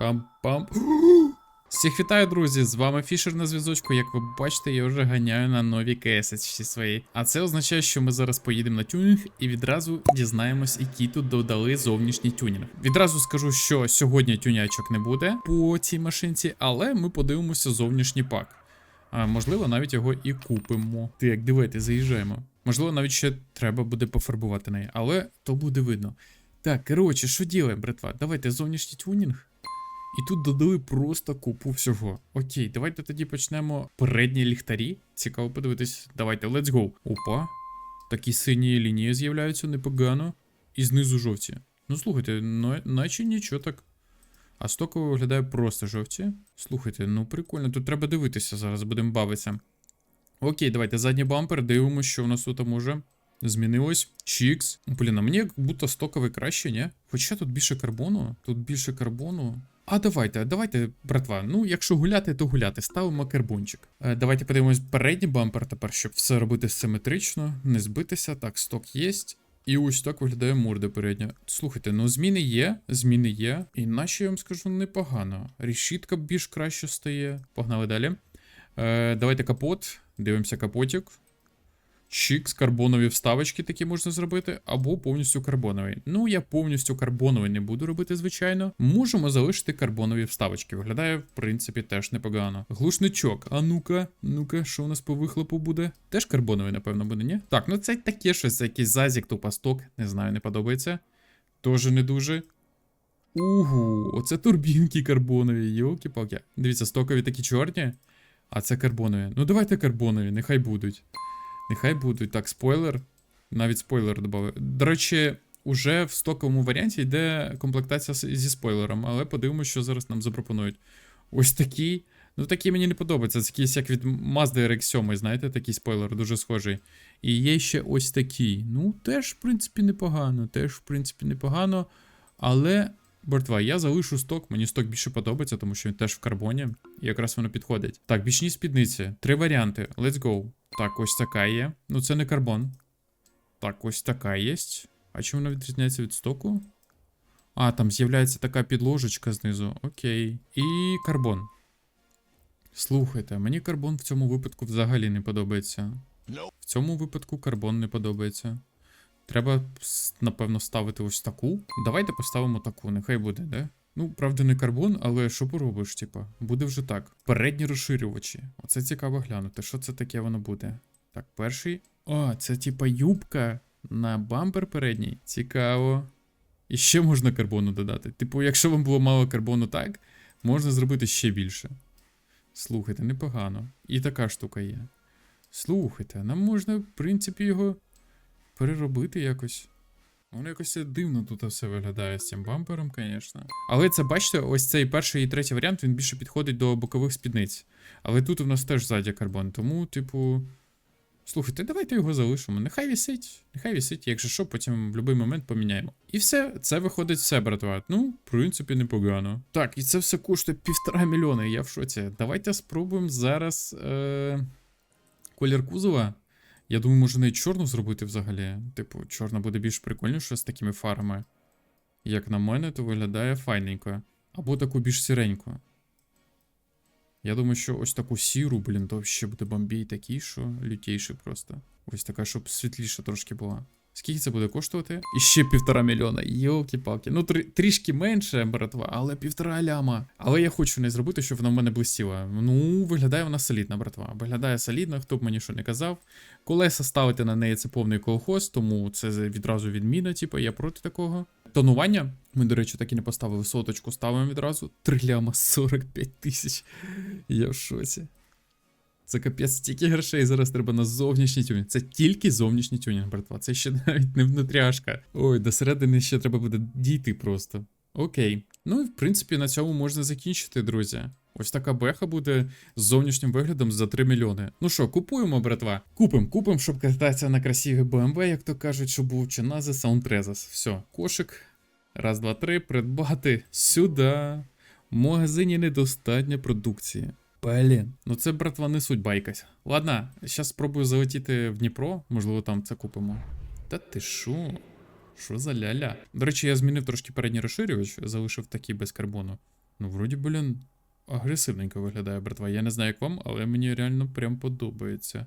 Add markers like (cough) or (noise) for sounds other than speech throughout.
Пам-пам. Всіх вітаю, друзі! З вами Фішер на зв'язочку. Як ви бачите, я вже ганяю на нові КС свої. А це означає, що ми зараз поїдемо на тюнінг і відразу дізнаємось, які тут додали зовнішній тюнінг. Відразу скажу, що сьогодні тюнячок не буде по цій машинці, але ми подивимося зовнішній пак. А можливо, навіть його і купимо. Так, дивайте, заїжджаємо. Можливо, навіть ще треба буде пофарбувати неї, але то буде видно. Так, коротше, що ділаємо, братва? Давайте зовнішній тюнінг. І тут додали просто купу всього. Окей, давайте тоді почнемо передні ліхтарі. Цікаво подивитись. Давайте, let's go. Опа. Такі сині лінії з'являються непогано. І знизу жовті. Ну слухайте, наче нічого так. А стоково виглядає просто жовті. Слухайте, ну прикольно, тут треба дивитися зараз, будемо бавитися. Окей, давайте задній бампер, дивимося, що у нас тут може. Змінилось. Чікс. Блін, а мені як будто стоковий краще, ні? Хоча тут більше карбону. Тут більше карбону. А давайте, давайте, братва. Ну, якщо гуляти, то гуляти. Ставимо карбончик. Е, давайте подивимось передній бампер тепер, щоб все робити симетрично, не збитися. Так, сток є. І ось так виглядає морда передня. Слухайте, ну зміни є, зміни є. І наче я вам скажу непогано. Рішітка більш краще стає. Погнали далі. Е, давайте капот. Дивимося капотик. Чікс, карбонові вставочки такі можна зробити, або повністю карбоновий. Ну, я повністю карбоновий не буду робити, звичайно. Можемо залишити карбонові вставочки. Виглядає, в принципі, теж непогано. Глушничок. А ну-ка, ну-ка, що у нас по вихлопу буде? Теж карбоновий, напевно, буде, ні? Так, ну це таке щось, якийсь зазік, тупосток. Не знаю, не подобається. Тоже не дуже. Угу, оце турбінки карбонові, йолки-палки. Дивіться, стокові такі чорні, а це карбонові. Ну давайте карбонові, нехай будуть. Нехай будуть. Так, спойлер. Навіть спойлер додав. До речі, уже в стоковому варіанті йде комплектація зі спойлером, але подивимося, що зараз нам запропонують. Ось такий. Ну, такий мені не подобається. Це якийсь як від Mazda RX-7, знаєте, такий спойлер, дуже схожий. І є ще ось такий. Ну, теж, в принципі, непогано. Теж, в принципі, непогано. Але, братва, я залишу сток. Мені сток більше подобається, тому що він теж в карбоні. І якраз воно підходить. Так, бічні спідниці. Три варіанти. Let's go. Так, ось така є. Ну, це не карбон. Так, ось така є. А чим вона відрізняється від стоку? А, там з'являється така підложечка знизу. Окей. І карбон. Слухайте, мені карбон в цьому випадку взагалі не подобається. В цьому випадку карбон не подобається. Треба, напевно, ставити ось таку. Давайте поставимо таку, нехай буде, да? Ну, правда, не карбон, але що поробиш, типа, буде вже так. Передні розширювачі. Оце цікаво глянути. Що це таке воно буде? Так, перший. О, це типа юбка на бампер передній. Цікаво. І ще можна карбону додати. Типу, якщо вам було мало карбону так, можна зробити ще більше. Слухайте, непогано. І така штука є. Слухайте, нам можна, в принципі, його переробити якось. Воно якось дивно тут все виглядає з цим бампером, звісно. Але це, бачите, ось цей перший і третій варіант він більше підходить до бокових спідниць. Але тут у нас теж ззаді карбон, тому, типу. Слухайте, давайте його залишимо. Нехай вісить, нехай вісить, якщо що, потім в будь-який момент поміняємо. І все, це виходить все, братва. Ну, в принципі, непогано. Так, і це все коштує півтора мільйона, я в шоці. Давайте спробуємо зараз е- колір кузова. Я думаю, може навіть чорну зробити взагалі. Типу, чорна буде більш прикольніше з такими фарами. Як на мене, то виглядає файненько. Або таку більш сіреньку. Я думаю, що ось таку сіру, блін, то ще буде бомбій такий, що лютейший просто. Ось така, щоб світліша трошки була. Скільки це буде коштувати? І ще півтора мільйона. Йолки-палки. Ну, трі- трішки менше, братва, але півтора ляма. Але я хочу не зробити, щоб вона в мене блистіла. Ну, виглядає вона солідна, братва. Виглядає солідно, хто б мені що не казав. Колеса ставити на неї це повний колхоз, тому це відразу відміна, типу, я проти такого. Тонування. Ми, до речі, так і не поставили соточку, ставимо відразу. 3 ляма 45 тисяч. Я в шоці. Це капець стільки грошей зараз треба на зовнішній тюнінг. Це тільки зовнішній тюнінг, братва. Це ще (laughs) навіть не внутряшка. Ой, до середини ще треба буде дійти просто. Окей. Ну і в принципі на цьому можна закінчити, друзі. Ось така беха буде з зовнішнім виглядом за 3 мільйони. Ну що, купуємо, братва? Купим, купим, щоб кататися на красивій BMW, як то кажуть, щоб був Чинази Soundtrezas. Все, кошик. Раз, два, три, придбати сюди. В магазині недостатньо продукції. Блін, ну це, братва, не судьба якась. Ладно, зараз спробую залетіти в Дніпро, можливо, там це купимо. Та ти шо? Що за ляля? До речі, я змінив трошки передній розширювач, залишив такий без карбону. Ну, вроді, блін, агресивненько виглядає, братва. Я не знаю, як вам, але мені реально прям подобається.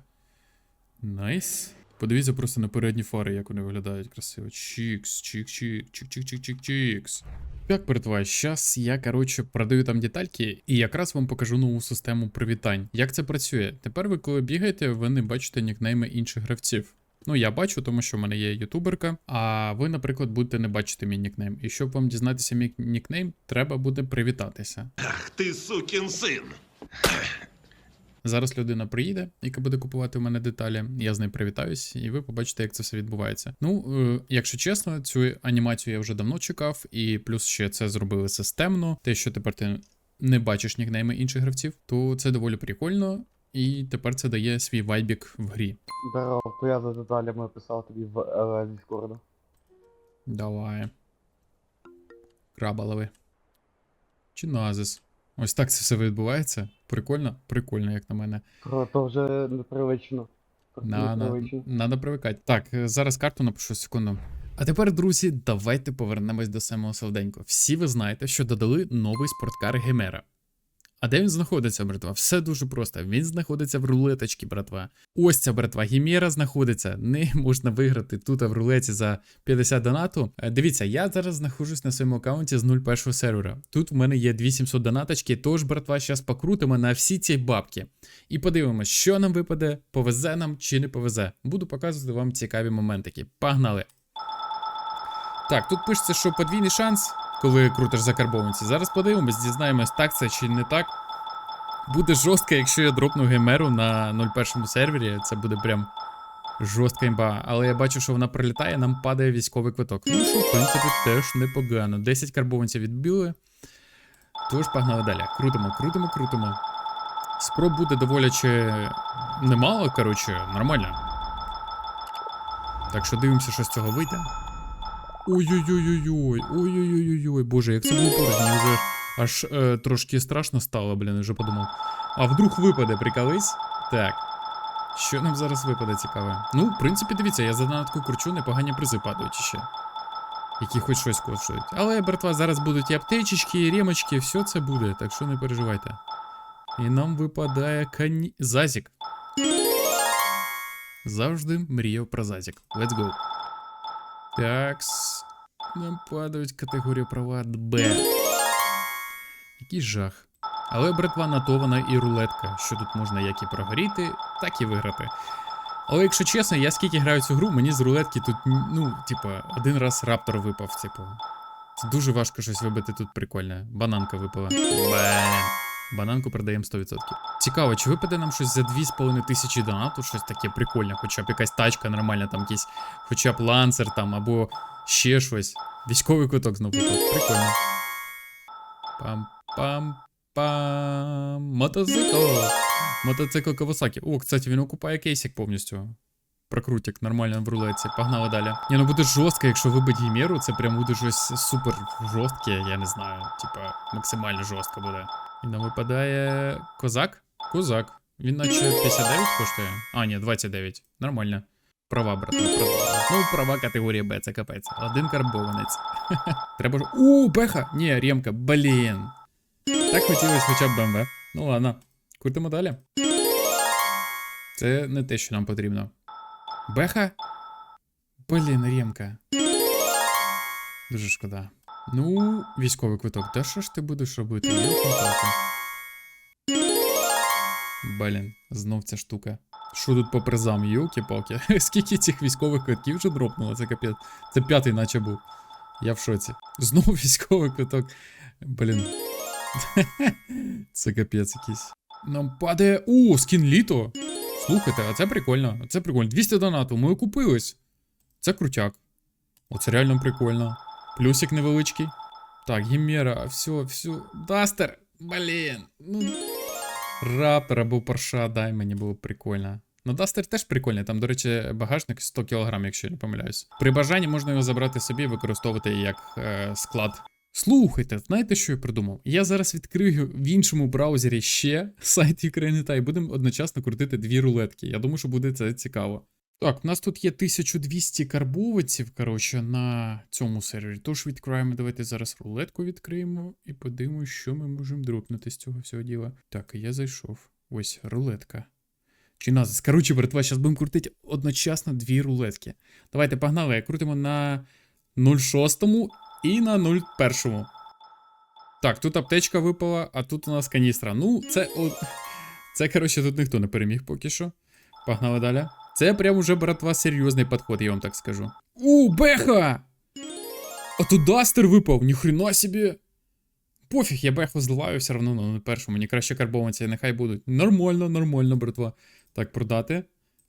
Найс. Подивіться просто на передні фари, як вони виглядають красиво. Чікс, чік, чік, чік, чік, чік, чік, чікс. Так, братва, зараз я, коротше, продаю там детальки і якраз вам покажу нову систему привітань. Як це працює? Тепер ви, коли бігаєте, ви не бачите нікнейми інших гравців. Ну, я бачу, тому що в мене є ютуберка, а ви, наприклад, будете не бачити мій нікнейм. І щоб вам дізнатися мій нікнейм, треба буде привітатися. Ах ти сукін син. Зараз людина приїде, яка буде купувати у мене деталі. Я з нею привітаюсь, і ви побачите, як це все відбувається. Ну, е, якщо чесно, цю анімацію я вже давно чекав, і плюс ще це зробили системно. Те, що тепер ти не бачиш нікнейми інших гравців, то це доволі прикольно, і тепер це дає свій вайбік в грі. Здорово, то я за деталями писав тобі в Діскорду. Давай. Краба лови. Чи назис. Ось так це все відбувається. Прикольно? Прикольно, як на мене. Про то вже непривично. На, на, надо привикати. Так, е, зараз карту напишу секунду. А тепер, друзі, давайте повернемось до самого солоденького. Всі ви знаєте, що додали новий спорткар Гемера. А де він знаходиться, братва? Все дуже просто. Він знаходиться в рулеточці, братва. Ось ця братва Гімера знаходиться. Не можна виграти тут в рулеті за 50 донату. Е, Дивіться, я зараз знаходжусь на своєму аккаунті з 01 сервера. Тут в мене є 2700 донаточки, тож, братва, зараз покрутимо на всі ці бабки. І подивимось, що нам випаде, повезе нам чи не повезе. Буду показувати вам цікаві моментики. Погнали! Так, тут пишеться, що подвійний шанс, коли крутиш закарбованці. Зараз подивимось, дізнаємось, так це чи не так. Буде жорстко, якщо я дропну геймеру на 01 сервері. Це буде прям жорстка імба. Але я бачу, що вона прилітає, нам падає військовий квиток. Ну що, в принципі, теж непогано. 10 карбованців відбили. Тож погнали далі. Крутимо, крутимо, крутимо. Спроб буде доволі чи немало, коротше, нормально. Так що дивимося, що з цього вийде. Ой-ой-ой-ой-ой, ой-ой-ой-ой, боже, як це було порожньо, я вже аж е, трошки страшно стало, блін, вже подумав. А вдруг випаде, приколись? Так. Що нам зараз випаде цікаве? Ну, в принципі, дивіться, я за донатку кручу, непогані призи падають ще. Які хоч щось коштують. Але, братва, зараз будуть і аптечечки, і ремочки, все це буде, так що не переживайте. І нам випадає кані... Зазік. Завжди мріяв про Зазік. Let's go. Такс. Нам падають категорію права Б. Який жах. Але братва на то вона і рулетка, що тут можна як і прогоріти, так і виграти. Але якщо чесно, я скільки граю цю гру, мені з рулетки тут, ну, типа, один раз раптор випав, типу. Дуже важко щось вибити тут прикольне. Бананка випала. Блін. Бананку продаємо 100%. Цікаво, чи випаде нам щось за 2,5 тисячі донату, щось таке прикольне, хоча б якась тачка нормальна, там якийсь, хоча б ланцер там, або ще щось. Військовий квиток знову випав. Прикольно. Пам-пам-пам. Мотоцикл. Мотоцикл Кавасакі. О, кстати, він окупає кейсик повністю. Прокрутик нормально в рулеці. Погнали далі. Ні, ну буде жорстко, якщо вибить гімеру, це прям буде щось супер жорстке, я не знаю. Типа, максимально жорстко буде. І нам випадає козак? Козак. Він наче 59 коштує. А, ні, 29. Нормально. Права, брат, права. Ну, права категорія Б, це капець. Один карбованець. (laughs) Треба ж. У, беха! Ні, ремка, блін. Так хотілося хоча б БМВ. Ну ладно. Крутимо далі. Це не те, що нам потрібно. Беха? Блін, ремка. Дуже шкода. Ну, військовий квиток. Та що ж ти будеш робити? Блін, знов ця штука. Що тут по призам, йолки-палки? (laughs) Скільки цих військових квитків вже дропнуло? Це капець. Це п'ятий, наче був. Я в шоці. Знову (laughs) військовий квиток. Блін. (laughs) Це капець якийсь. Нам падає. О, скін літо. Слухайте, а це прикольно. Це прикольно. 200 донату, ми окупились. Це крутяк. Оце реально прикольно. Плюсик невеличкий. Так, Гімера, все, все. Дастер, блін. Ну. Раптор або парша, дай мені було прикольно. Ну, Дастер теж прикольний, там, до речі, багажник 100 кг, якщо я не помиляюсь. При бажанні можна його забрати собі і використовувати як е, склад. Слухайте, знаєте, що я придумав? Я зараз відкрию в іншому браузері ще (laughs) сайт Ukraine і будемо одночасно крутити дві рулетки. Я думаю, що буде це цікаво. Так, у нас тут є 1200 карбовиців, коротше, на цьому сервері. Тож відкриваємо, давайте зараз рулетку відкриємо і подивимось, що ми можемо дропнути з цього всього діла. Так, я зайшов. Ось рулетка. Чи назис. Коротше, братва, зараз будемо крутити одночасно дві рулетки. Давайте погнали, крутимо на 06 і на 01. Так, тут аптечка випала, а тут у нас каністра. Ну, це. О... Це, коротше, тут ніхто не переміг поки що. Погнали далі. Це прям уже, братва, серйозний підход, я вам так скажу. У, беха! А тут дастер випав, ніхрена собі. Пофіг, я беху зливаю все одно на першому. Мені краще карбованці, нехай будуть. Нормально, нормально, братва. Так, продати.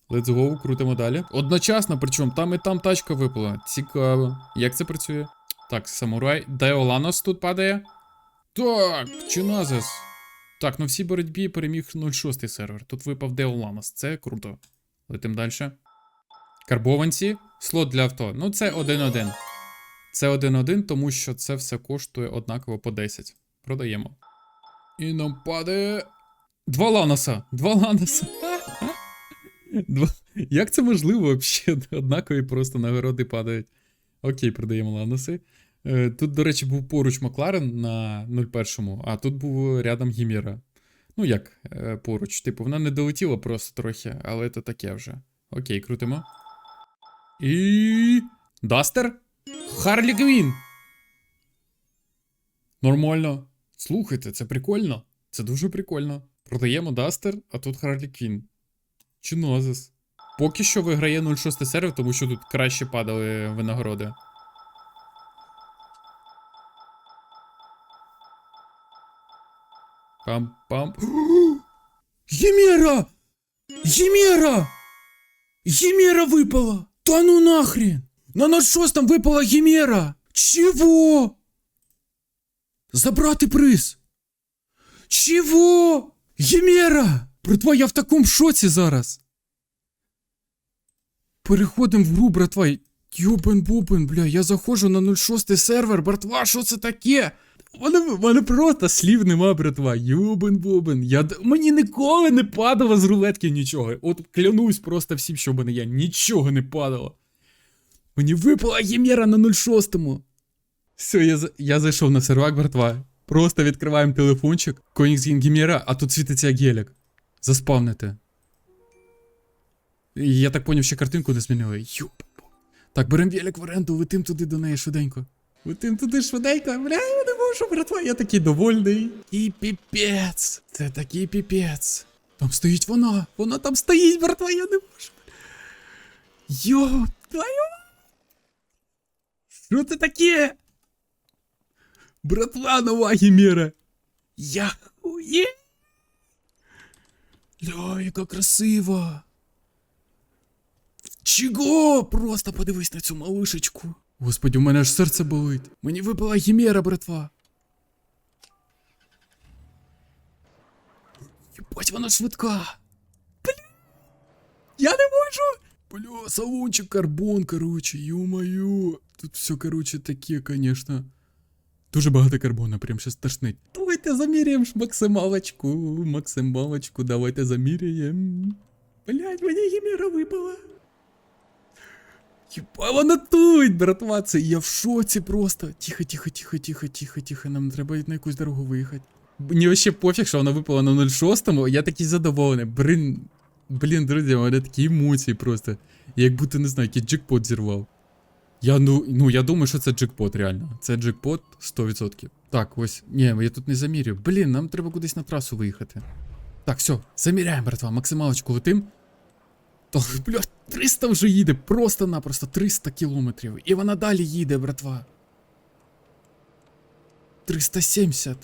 Let's go, крутимо далі. Одночасно, причому там і там тачка випала. Цікаво. Як це працює? Так, самурай. Деоланос тут падає. Так, Чиназис. Так, ну в цій боротьбі переміг 06 сервер. Тут випав Деоланос. Це круто. Летим далі. Карбованці. Слот для авто. Ну, це 1-1. Це 1-1, тому що це все коштує однаково по 10. Продаємо. І нам падає. Два ланоса! Два ланоса! (laughs) Два... Як це можливо взагалі? Однакові просто нагороди падають. Окей, продаємо ланоси. Е, Тут, до речі, був поруч Макларен на 01, а тут був рядом Гіміра. Ну як е, поруч, типу, вона не долетіла просто трохи, але це таке вже. Окей, крутимо. І. Дастер? Харлі Квін! Нормально. Слухайте, це прикольно. Це дуже прикольно. Продаємо Дастер, а тут Харлі Квін. Чинозис. Поки що виграє 06 сервер, тому що тут краще падали винагороди. Пам-пам. Ємера! Ємера! Ємера випала! Та ну нахрен! На 06 випала Ємера! Чего? Забрати приз! Чего? Ємера! Братва, я в такому шоці зараз. Переходимо в гру, братва. Йобен бубен, бля, я заходжу на 06 сервер, братва, що це таке? Мене, мене просто слів нема, братва. Юбен бубен. Я, мені ніколи не падало з рулетки нічого. От клянусь просто всім, що в мене є. Нічого не падало. Мені випала Ємєра на 06-му. Все, я, я зайшов на сервак, братва. Просто відкриваємо телефончик, Koenigsegg Гімєра, а тут світиться гелік. Заспавнити. Я так поняв, що картинку не змінили. Юб. Так, берем велик в оренду, летим туди до неї швиденько. Летим туди швиденько. Бля, я не можу, братва, я такий довольний. І піпець. Це такий піпець. Там стоїть вона. Вона там стоїть, братва, я не можу. Йо, твою. Що це таке? Братва, нова гімера. Я хує. Ля, яка красива. Чого? Просто подивись на цю малишечку. Господи, у мене аж серце болить. Мені випала гімера, братва. Єбать, вона швидка. Бля. Я не можу. Бля, салончик карбон, короче, ё-моё. Тут все, короче, таке, конечно. Дуже багато карбона, прям щас тошнить. Давайте заміряємо ж максималочку, максималочку, давайте заміряємо. Блять, мені гімера випала. Єба, вона тут, братва, це я в шоці просто. Тихо, тихо, тихо, тихо, тихо, тихо, нам треба на якусь дорогу виїхати. Мені вообще пофіг, що вона випала на 06-му, я такий задоволений. Блін, блін, друзі, у мене такі емоції просто. Я як будто не знаю, який джекпот зірвав. Я ну, ну я думаю, що це джекпот, реально. Це джекпот 100%. Так, ось. Ні, я тут не замірю. Блін, нам треба кудись на трасу виїхати. Так, все, заміряємо, братва, максималочку летим. То, бля, 300 вже їде, просто-напросто 300 кілометрів. І вона далі їде, братва. 370.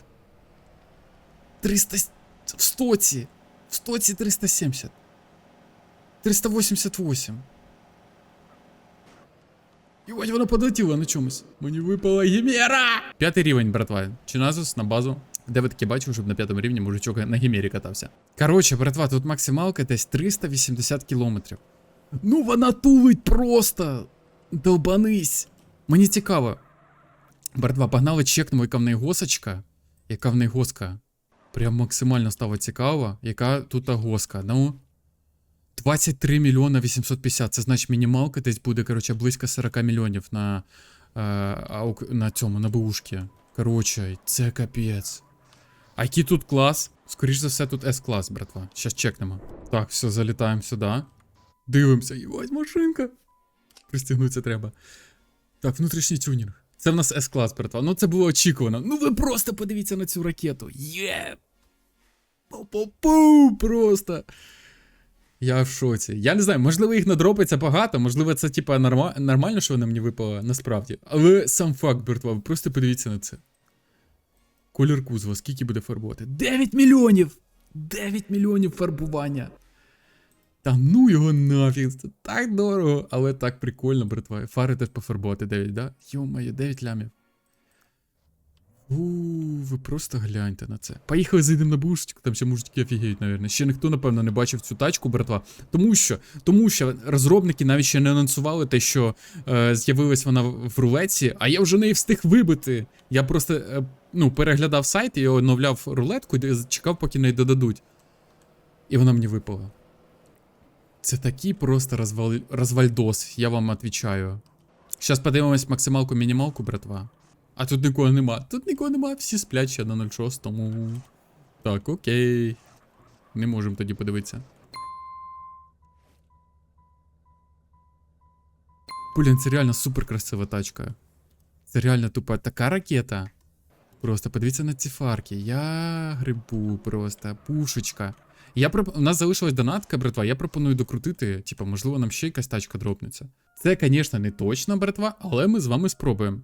300... с- В стоці. В стоці 370. 388. Єбать, вона подлетіла на чомусь. Мені випала гімера! П'ятий рівень, братва. Чиназус на базу. Де ви таке бачили, щоб на п'ятому рівні мужичок на гімері катався. Коротше, братва, тут максималка десь 380 кілометрів. Ну вона тулить просто. Долбанись. Мені цікаво. Братва, погнали чекнемо, яка в неї госочка. Яка в неї госка. Прям максимально стало цікаво, яка тут госка. Ну. 23 мільйона 850. Це значить мінімалка десь буде, коротше, близько 40 мільйонів на, е, на цьому, на бушки. Коротше, це капець. А який тут клас? Скоріш за все, тут С-клас, братва. Щас чекнемо. Так, все, залітаємо сюди. Дивимося. Єбать, машинка. Пристігнутися треба. Так, внутрішній тюнінг. Це в нас С-клас, братва. Ну це було очікувано. Ну ви просто подивіться на цю ракету. Є! Пу-пу-пу! Просто. Я в шоці. Я не знаю, можливо, їх надропиться багато, можливо, це типа норма... нормально, що вона мені випала насправді. Але сам факт, братва, ви просто подивіться на це. Колір кузова, скільки буде фарбувати? 9 мільйонів! 9 мільйонів фарбування. Та ну його нафіг, це так дорого, але так прикольно, братва. Фари теж пофарбувати 9, да? Йо-моє, 9 лямів. У, ви просто гляньте на це. Поїхали, зайдемо на бушечку, там ще мужики офігіють, навірно. Ще ніхто, напевно, не бачив цю тачку, братва. Тому що, тому що розробники навіть ще не анонсували те, що е, з'явилась вона в рулетці, а я вже неї встиг вибити. Я просто е, ну, переглядав сайт і оновляв рулетку і чекав, поки неї додадуть. І вона мені випала. Це такий просто розвал... розвальдос, я вам відповідаю. Зараз подивимось максималку мінімалку, братва. А тут нікого нема. Тут нікого нема, всі сплять ще на 06, тому. Так, окей. Не можемо тоді подивитися. Блін, це реально супер красива тачка. Це реально тупа така ракета. Просто подивіться на ці фарки. Я грибу просто. Пушечка. Я проп... У нас залишилась донатка, братва. Я пропоную докрутити. Типа, можливо, нам ще якась тачка дропнеться. Це, звісно, не точно, братва, але ми з вами спробуємо.